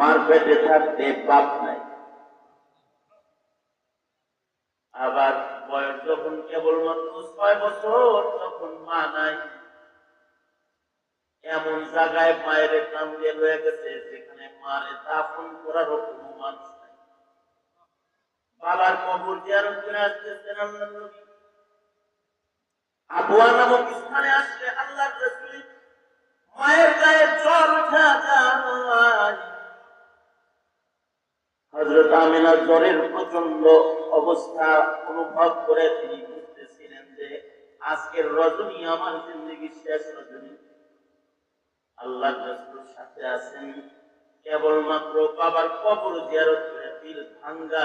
মার পেটে থাকতে বাপ নাই। আবার বয়স যখন কেবলমাত্র ছয় বছর, তখন মা নাই। এমন জায়গায় মায়ের নাম দিয়ে রয়ে গেছে যেখানে মারে দাফন করারও কোনো মানুষ নাই। বাবার কবর জিয়ারত করে আসতেছেন আল্লাহ নবী। আবুয়া নামক স্থানে আসলে আল্লাহ মায়ের গায়ে জ্বর উঠা যায়। হজরত আমিনা জ্বরের প্রচণ্ড অবস্থা অনুভব করে তিনি বুঝতেছিলেন যে, আজকের রজনী, আমার জিন্দগি শেষ রজনী। আল্লাহ সাথে আছেন। কেবলমাত্র বাবার কবর জিয়ারত দিল ভাঙ্গা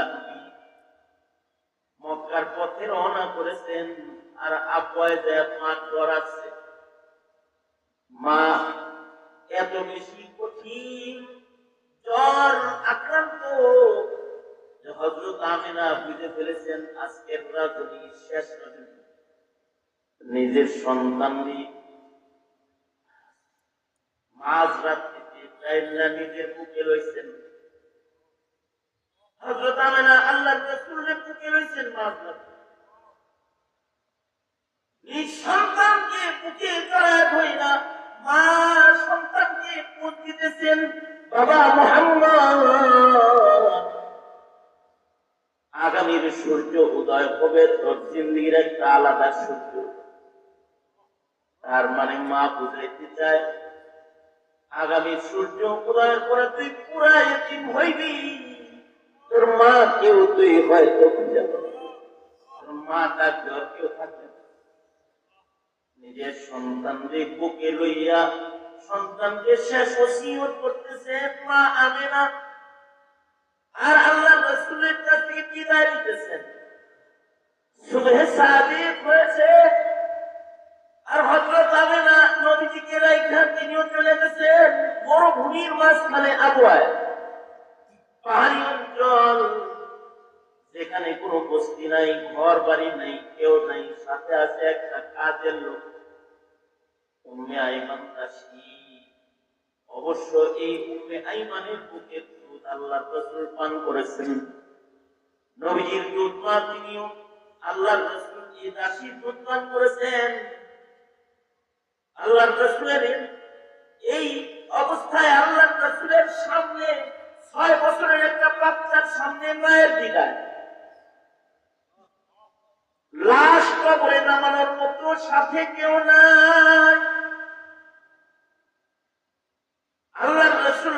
মক্কার পথে রওনা করেছেন আর আব্বায় যায় মা জ্বর আছে মা, এত বেশি কঠিন জ্বর, আক্রান্ত। হজরত আমিনা বুঝে ফেলেছেন, আজকের শেষ নিজের সন্তান মাঝ রাত্রিতে চাইল্লা নিজের বুকে আল্লাহ রসুলের নিজ সন্তানকে মা সন্তানকে পুজ দিতেছেন। আগামীর সূর্য উদয় হবে, তোর জিন্দিগির একটা আলাদা সূর্য তার মানে মা বুঝাইতে চায়, আগামী সূর্য উদয়ের পরে তুই পুরা এতিম হইবি তোর মা কেউ তুই হয়তো পাবি। তোর মা তার জ্বর কেউ থাকবে। নিজের সন্তানকে বুকে লইয়া সন্তানকে শেষ ওসিয়ত করতেছে, মা আমেনা। আর আল্লাহ রসুলের কাছে বিদায় দিতেছেন সুবহে সাদিক হয়েছে। আর হযরত আমেনা নবীজিকে রাইখা তিনিও চলে গেছেন মরুভূমির মাঝখানে আবহাওয়ায় পাহাড়ি অঞ্চল, যেখানে কোনো বস্তি নাই ঘর বাড়ি নাই, কেউ নাই, সাথে আছে একটা কাজের লোক। উম্মে আইমান দাসী অবশ্য এই উম্মে আইমানের বুকে দুধ আল্লাহ রসুল পান করেছেন। নবীজির দুধ মা তিনিও আল্লাহ রসুল এই দাসী দুধ পান করেছেন। আল্লাহ রসুলের এই অবস্থায় আল্লাহ রসুলের সামনে ছয় বছরের একটা বাচ্চার সামনে মায়ের দিদায় লাশ কবরে নামানোর মতো সাথে কেউ নাই আল্লাহ রসুল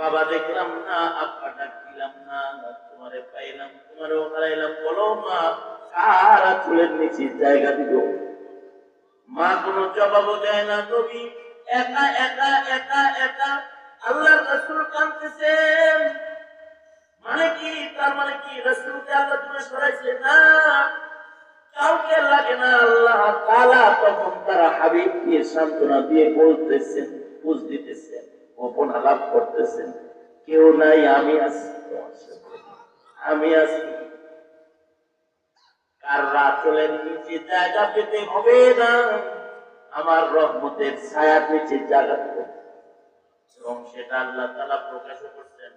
বাবা দেখলাম না, আব্বা ডাকলাম না তোমারে পাইলাম, তোমারও হারাইলাম, বলো মা কার আসলের নিচে জায়গা দিব। মা কোনো জবাবও দেয় না, নবী, একা একা একা একা আল্লাহ রসুল কাঁদতেছেন মানে কি? তার মানে কি? রসুলকে আল্লাহ দূরে সরাইছে না? কাউকে লাগে না আল্লাহ তালা তখন তারা হাবিবকে সান্ত্বনা দিয়ে বলতেছেন, বুঝ দিতেছেন। গোপন আলাপ করতেছেন কেউ নাই আমি আছি তোমার সাথে। আমি আছি কার রাচলের নিচে জায়গা পেতে হবে না আমার রহমতের ছায়ার নিচে জায়গা পেতে হবে। এবং সেটা আল্লাহ তালা প্রকাশ করছেন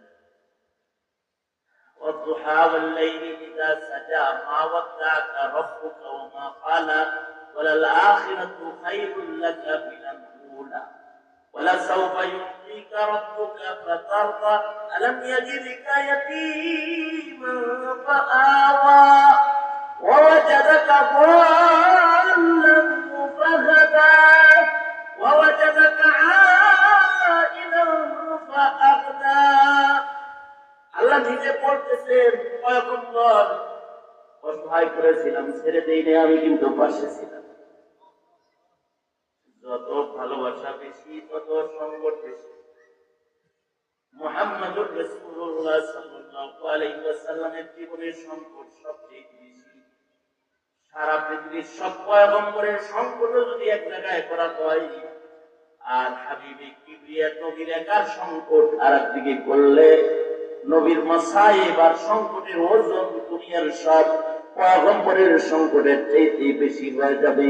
والضحى والليل إذا سجى ما ودعك ربك وما قلى وللآخرة خير لك من الأولى ولسوف يعطيك ربك فترضى ألم يجدك يتيما فآوى ووجدك ضالا فهدى ووجدك عائلا فأغنى আল্লাহ নিজে বলতেছেন পয়গম্বর অসহায় করেছিলাম ছেড়ে দেই নাই আমি কিন্তু পাশে ছিলাম যত ভালোবাসা বেশি, তত সংকট বেশি। রাসূলুল্লাহ সাল্লাল্লাহু আলাইহি ওয়াসাল্লামের সবচেয়ে বেশি। সারা পৃথিবীর সব পয়গম্বরের যদি এক জায়গায় করা হয়, আর হাবিবে কিবরিয়া নবীর একার সংকট আর একদিকে করলে, নবীর মাসায়েব আর সংকটের ওজন দুনিয়ার সব পয়গম্বরের সংকটের চাইতে বেশি হয়ে যাবে।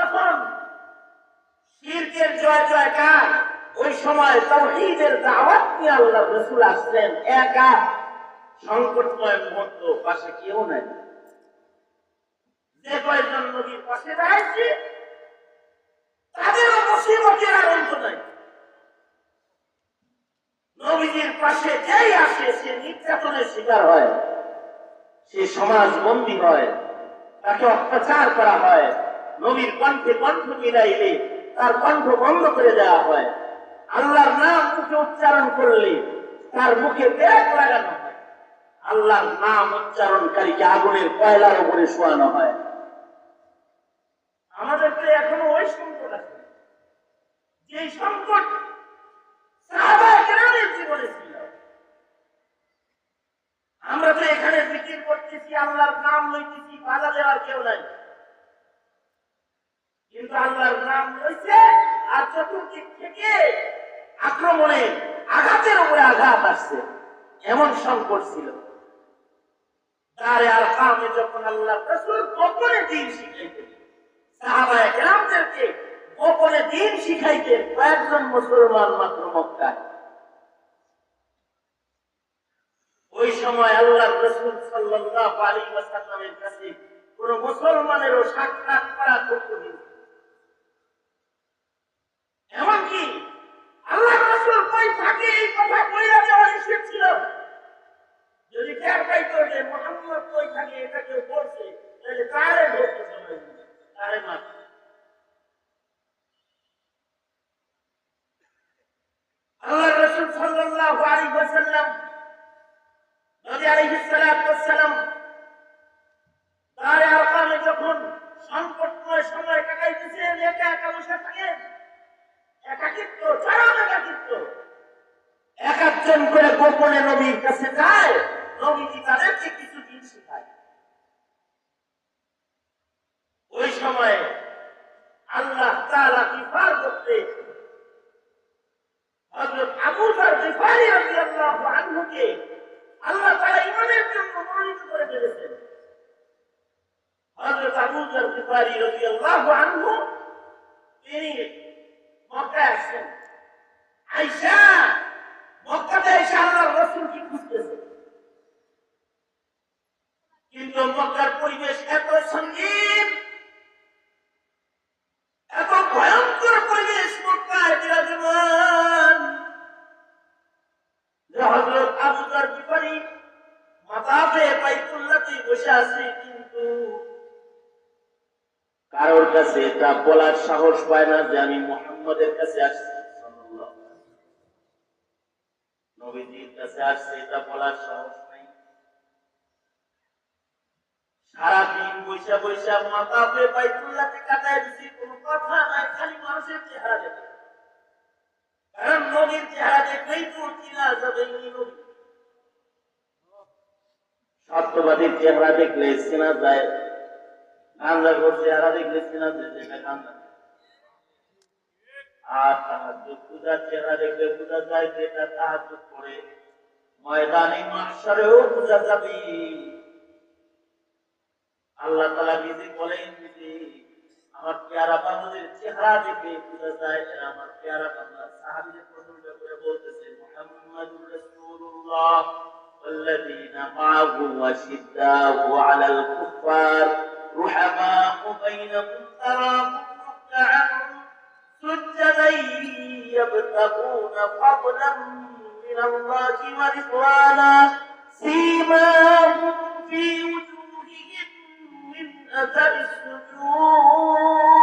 যখন শিরকের জয় জয়কার, ওই সময় তাওহীদের দাওয়াত নিয়ে আল্লাহ রাসূল আসলেন। একা সংকটময় মুহূর্ত, পাশে কেউ নাই। যে কয়েকজন নবীর পাশে দাঁড়াইছে, তাদেরও মুসিবতের আর অন্ত নাই। নবীজির পাশে যেই আসে, সে নির্যাতনের শিকার হয়। সে সমাজ বন্দী হয়। তাকে অত্যাচার করা হয়। নবীর কণ্ঠে কণ্ঠ মিলাইলে তার কণ্ঠ বন্ধ করে দেওয়া হয়। আল্লাহর নাম মুখে উচ্চারণ করলে তার মুখে ব্যাগ লাগানো হয়। আল্লাহর নাম উচ্চারণকারীকে আগুনের কয়লার উপরে শোয়ানো হয়। আমাদের তো এখনও ওই সংকট আছে। যে সংকট জীবনে ছিল। আমরা তো এখানে জিকির করতেছি, আল্লাহর নাম লইতেছি, বাধা দেওয়ার কেউ নাই। কিন্তু আল্লাহর নাম লইছে আর চতুর্দিক থেকে আক্রমণে আঘাতের উপরে আঘাত আসছে। এমন সংকট ছিল। কয়েকজন মুসলমান ওই সময় কাছে কোন মুসলমানেরও সাক্ষাৎ করা কঠিন এমনকি আল্লাহ রসুল থাকে যদি টের পাইতো থাকে এটা কেউ বলছে, তাহলে তারে ধরতে সময় তারে মারতে আল্লাহ রসুল সাল্লাল্লাহু আলাইহি ওয়াসাল্লাম নবী যখন সংকটময় সময় কাটাইতেছেন, একা একা বসে থাকেন একাকিত্ব এক একজন করে গোপনে নবীর কাছে যায় নবীজি তাদেরকে কিছু দিন শেখায়? ওই সময় আল্লাহ তাআলা কিফার করতে আল্লাহ জন্য মনোনীত করে ফেলেছেন। হযরত আবু যর গিফারি রাদিয়াল্লাহু আনহু, তিনি মক্কায় আসছেন আয়েশা মক্কাতে এসে আল্লাহর রাসূলকে খুঁজতেছে? কিন্তু মক্কার পরিবেশ এত সঙ্গীন, এত ভয়ঙ্কর পরিবেশ মক্কায় বিরাজমান। যে হযরত আবু যর গিফারি মাতাফে বাইতুল্লাহতে বসে আছে, কিন্তু কারোর কাছে এটা বলার সাহস পায় না যে আমি মোহাম্মদের কাছে আসছি কারণ নবীর চেহারা দেখলেই তো চিনা যাবে নবী। সত্যবাদীর চেহারা দেখলে চেনা যায় ঘর চেহারা দেখলে চেনা যায় গান্দা আর তাহাজ্জুদ পূজার চেহারা দেখলে বোঝা যায় যে এটা তাহাজ্জুদ করে ময়দানে মাহশারেও বোঝা যাবে আল্লাহ তাআলা নিজে বলেন যে আমার পেয়ারা বান্দাদের চেহারা দেখে বোঝা যায় এরা আমার পেয়ারা বান্দা সাহাবীদের প্রশংসা করে বলতেছে মুহাম্মাদুর রাসূলুল্লাহ والذين معه أشداء على الكفار رحماء بينهم تراهم ركعا سجدا يبتغون فضلا من الله ورضوانا. سيماهم في وجوههم من أثر السجود.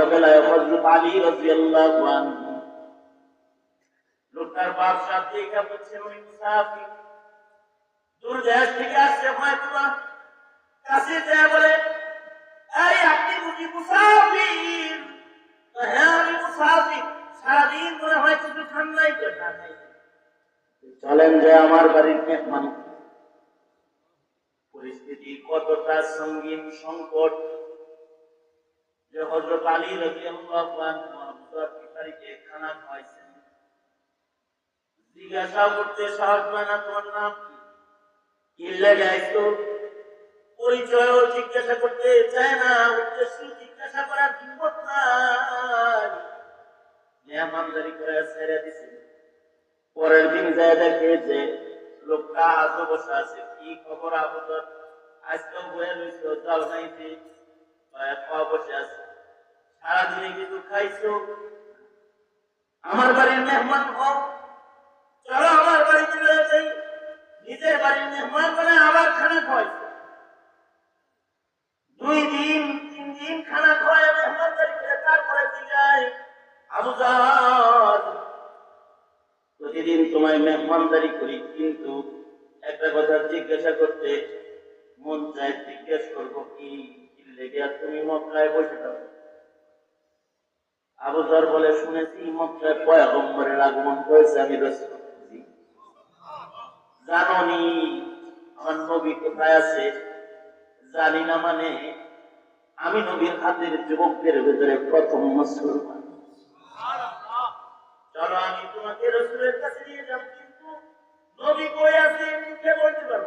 সন্ধ্যাবেলায় হযরত আলী আনহু। লোকটার বলছেন ওই মুসাফির দূর দেশ থেকে আসছে কাছে যায় বলে আপনি বুঝি মুসাফির? হ্যাঁ আমি মুসাফির। সারাদিন ধরে হয়তো একটু ঠান্ডাই করে না চলেন যে আমার বাড়ির মেহমান। পরিস্থিতি কতটা সঙ্গীন সংকট যে আলী খানা খাওয়াইছেন। জিজ্ঞাসা করতে না, তোমার নাম কি? আইতো পরিচয় জিজ্ঞাসা করতে চায় না উদ্দেশ্য জিজ্ঞাসা করার নাই। মেহমানদারি করে ছেড়ে দিছে। পরের দিন যায় দেখে যে লোকটা আজও বসে আছে। কি খবর আবদর আজকেও বয়ে খাওয়া বসে আমার বাড়ির মেহমান হোক চলো আমার বাড়ি চলে নিজের বাড়ির মেহমান করে আবার খানা খাওয়াইছে। দুই দিন, তিন দিন খানা খাওয়ায় মেহমান বাড়ি করে তারপরে যায় আবু প্রতিদিন তোমায় মেহমানদারি করি, কিন্তু একটা কথা জিজ্ঞাসা করতে মন চায় জিজ্ঞেস করব কি? লেগে তুমি মক্কায় বসে থাকো। আবু জার বলে, শুনেছি মক্কায় পয়গম্বরের আগমন হয়েছে, আমি রসুল জাননি, আমার নবী কোথায় আছে? জানি না মানে আমি নবীর হাতের যুবকদের ভেতরে প্রথম মুসলমান। চলো, আমি তোমাকে রসুলের কাছে নিয়ে যাব, কিন্তু নবী কই আছে মুখে বলতে পারব।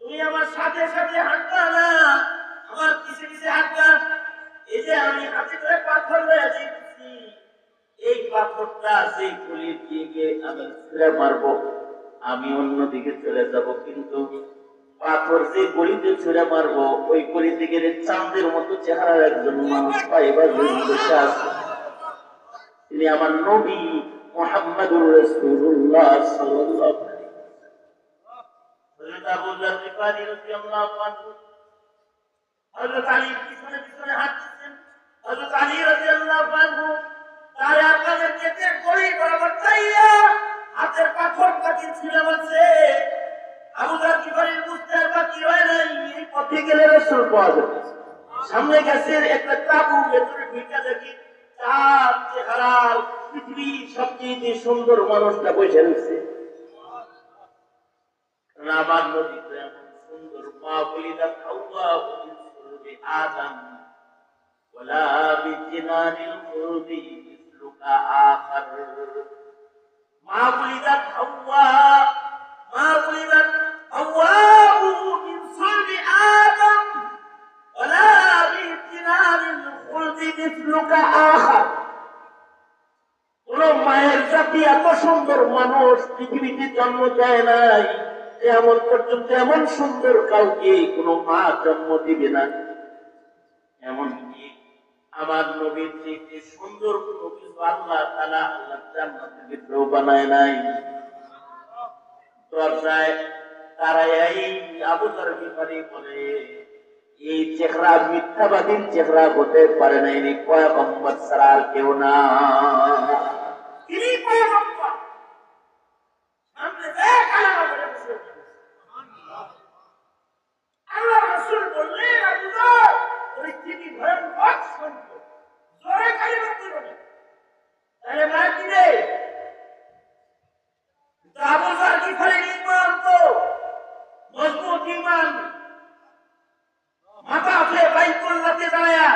তুমি আমার সাথে সাথে হাঁটবা না। আমার পিছে পিছে হাঁটবা এই যে আমি হাতে করে পাথর লয়ে দিয়েছি এই পাথরটা সেই গলির দিকে আমি ছুঁড়ে মারবো, আমি অন্যদিকে চলে যাব। কিন্তু পাথর যে গলিতে ছুঁড়ে মারবো, ওই গলি থেকে চাঁদের মতো চেহারার একজন মানুষ পাই বা তিনি আমার নবী মোহাম্মদুর রাসূলুল্লাহ তার সামনে গেছে একটা তাবু, ভেতরে ঢুকে দেখি চার চেহারার পৃথিবীর সবচেয়ে সুন্দর মানুষটা বসে রয়েছে। রাবার নদীতে এমন সুন্দর মা বলিদা খাওয়া আদম ولا بجنان الخلد مثلك آخر ما ولدت حواء ما ولدت حواء من صلب آدم ولا بجنان الخلد مثلك آخر কোন মায়ের জাতি এত সুন্দর মানুষ পৃথিবীতে জন্ম দেয় নাই এমন পর্যন্ত এমন সুন্দর কাউকে কোন মা জন্ম দিবে না এমনকি আমার নবীর চেয়ে সুন্দর কোন কিছু আল্লাহ তালা আল্লাহ জান্নাতের ভিতরেও বানায় নাই। তারা এই আবু তার বলে, এই চেহারা কেউ না সামনে দেখ আলাদা করে বসে আছে। আল্লাহ রাসূল বললেন আবু যর পরিস্থিতি ভয়ঙ্কর সংকট জোরে কালিমা দিবেন তাহলে না দিবে আবু যর কি করে ইমান তো মজবুত ইমান মাথা উঠে বাইতুল্লাহতে দাঁড়ায়া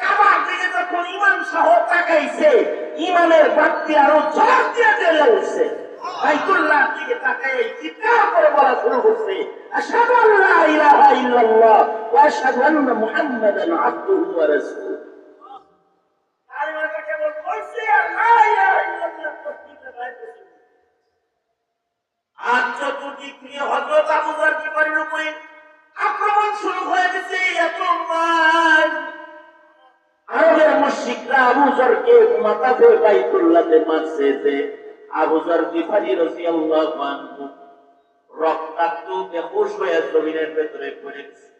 কাবার দিকে যখন ইমান সহ তাকাইছে ইমানের বাড়তি আরও জোর দিয়ে চলে উঠছে বাইতুল্লাহ দিকে তাকায় চিৎকার করে বলা শুরু করছে আশহাদু আল্লা ইলাহা ইল্লাল্লাহ মুহাম্মাদান আবদুহু ওয়া রাসূলুহু কালিমাটা আর লা ইলাহা ইল্লাল্লাহ প্রত্যেকটা বাইরে বসে আর চতুর্দিক থেকে হজরত আবু জার উপরে আক্রমণ শুরু হয়ে গেছে এত মার আরবের মুশরিকরা আবু জারকে মাথাতে বাইতুল্লাহতে মারছে যে আবু জার কিফারি রাদিয়াল্লাহু আনহু রক্তাক্ত বেহুশ হয়ে জমিনের ভেতরে পড়ে গেছে।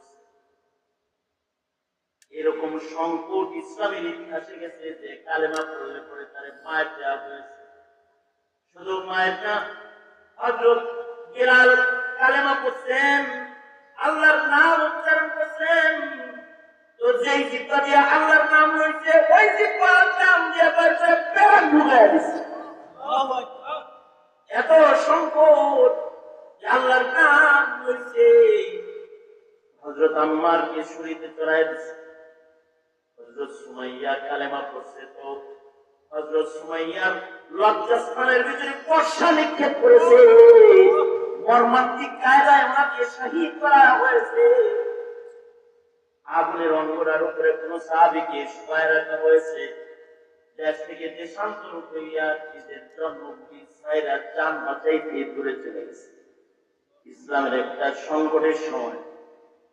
এরকম সংকট ইসলামের ইতিহাসে গেছে যে কালেমা পড়লে পরে তার মায়ের দেওয়া হয়েছে। শুধু মায়ের না হজরত বিলাল কালেমা পড়ছেন, আল্লাহর নাম উচ্চারণ করছেন। তো যেই জিব্বা দিয়ে আল্লাহর নাম রয়েছে, ওই জিব্বার নাম দিয়ে বলছে প্রেরণ ঢুকায় দিচ্ছে এত সংকট আল্লাহর নাম রয়েছে। হজরত আম্মার কে শুরিতে চড়াই দিচ্ছে হয়েছে। আগুনের অঙ্গরার উপরে কোন সাহাবিকে রাখা হয়েছে। দেশ থেকে দেশান্তর হইয়া নিজের জন্মভূমি সাইরা চান বাঁচাইতে দূরে চলে গেছে। ইসলামের একটা সংকটের সময়।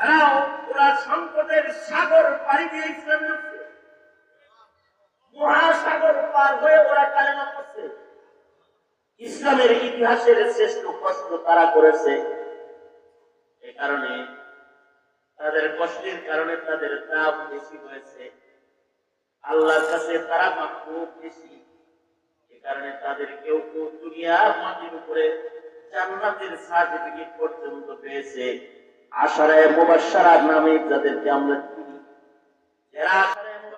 হ্যাঁ ওরা সংকটের সাগর পাড়ি দিয়ে ইসলাম মহাসাগর পার হয়ে ওরা কালেমা করছে ইসলামের ইতিহাসের শ্রেষ্ঠ কষ্ট তারা করেছে। এ কারণে তাদের কষ্টের কারণে তাদের দাম বেশি হয়েছে। আল্লাহর কাছে তারা মাহবুব বেশি। এ কারণে তাদের কেউ কেউ দুনিয়ার মাটির উপরে জান্নাতের সার্টিফিকেট পর্যন্ত পেয়েছে। আশারায় মুবাশশারা নামে যাদেরকে আমরা চিনি। যারা